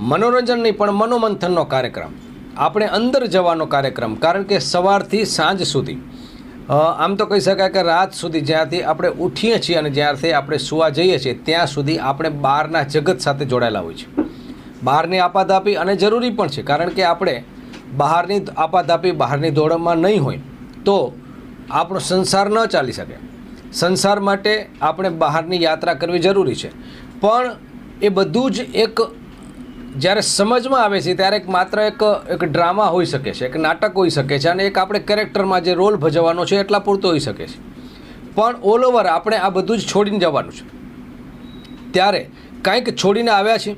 મનોરંજન નહીં પણ મનોમંથનનો કાર્યક્રમ. આપણે અંદર જવાનો કાર્યક્રમ, કારણ કે સવારથી સાંજ સુધી. આમ તો કહી શકાય કે રાત સુધી જ્યાંથી આપણે ઉઠીએ છીએ અને જ્યારથી આપણે સુવા જઈએ છીએ, ત્યાં સુધી આપણે બહારના જગત સાથે જોડાયેલા હોય છે બહારની આપાધાપી અને જરૂરી પણ છે, કારણ કે આપણે બહારની આપાધાપી બહારની દોડમાં નહીં હોય, તો આપણો સંસાર ન ચાલી શકે. સંસાર માટે આપણે બહારની યાત્રા કરવી જરૂરી છે. પણ એ બધું જ એક જ્યારે સમજમાં આવે છે, ત્યારે એક માત્ર એક એક ડ્રામા હોઈ શકે છે, એક નાટક હોઈ શકે છે અને એક આપણે કેરેક્ટરમાં જે રોલ ભજવવાનો છે, એટલા પૂરતો હોઈ શકે છે. પણ ઓલ ઓવર આપણે આ બધું જ છોડીને જવાનું છે. ત્યારે કાંઈક છોડીને આવ્યા છે,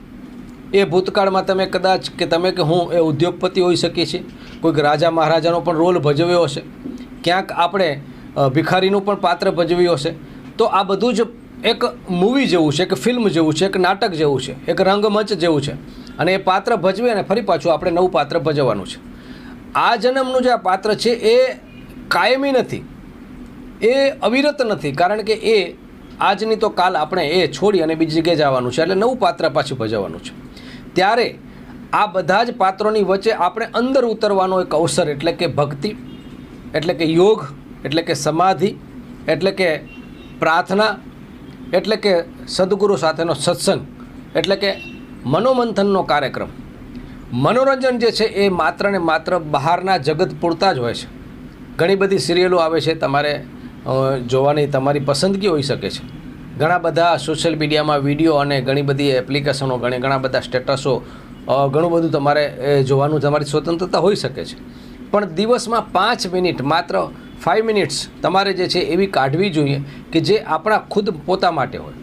એ ભૂતકાળમાં તમે કદાચ કે તમે કે હું એ ઉદ્યોગપતિ હોઈ શકીએ છીએ, કોઈક રાજા મહારાજાનો પણ રોલ ભજવ્યો હશે, ક્યાંક આપણે ભિખારીનું પણ પાત્ર ભજવ્યું હશે, તો આ બધું જ એક મૂવી જેવું છે, એક ફિલ્મ જેવું છે, એક નાટક જેવું છે, એક રંગમંચ જેવું છે. અને એ પાત્ર ભજવે અને ફરી પાછું આપણે નવું પાત્ર ભજવવાનું છે. આ જન્મનું જે આ પાત્ર છે એ કાયમી નથી. એ અવિરત નથી, કારણ કે એ આજની તો કાલ આપણે એ છોડી અને બીજી જગ્યાએ જવાનું છે, એટલે નવું પાત્ર પાછું ભજવવાનું છે. ત્યારે આ બધા જ પાત્રોની વચ્ચે આપણે અંદર ઉતરવાનો એક અવસર એટલે કે ભક્તિ, એટલે કે યોગ, એટલે કે સમાધિ, એટલે કે પ્રાર્થના, એટલે કે સદગુરુ સાથેનો સત્સંગ, એટલે કે મનોમંથનનો કાર્યક્રમ. મનોરંજન જે છે એ માત્ર ને માત્ર બહારના જગત પૂરતા જ હોય છે. ઘણી બધી સિરિયલો આવે છે તમારે જોવાની તમારી પસંદગી હોઈ શકે છે. ઘણા બધા સોશિયલ મીડિયામાં વીડિયો અને ઘણી બધી એપ્લિકેશનો, ઘણી, ઘણા બધા સ્ટેટસો ઘણું બધું તમારે જોવાનું તમારી સ્વતંત્રતા હોઈ શકે છે. પણ દિવસમાં પાંચ મિનિટ માત્ર ફાઇવ મિનિટ્સ તમારે જે છે એવી કાઢવી જોઈએ કે જે આપણા ખુદ પોતા માટે હોય.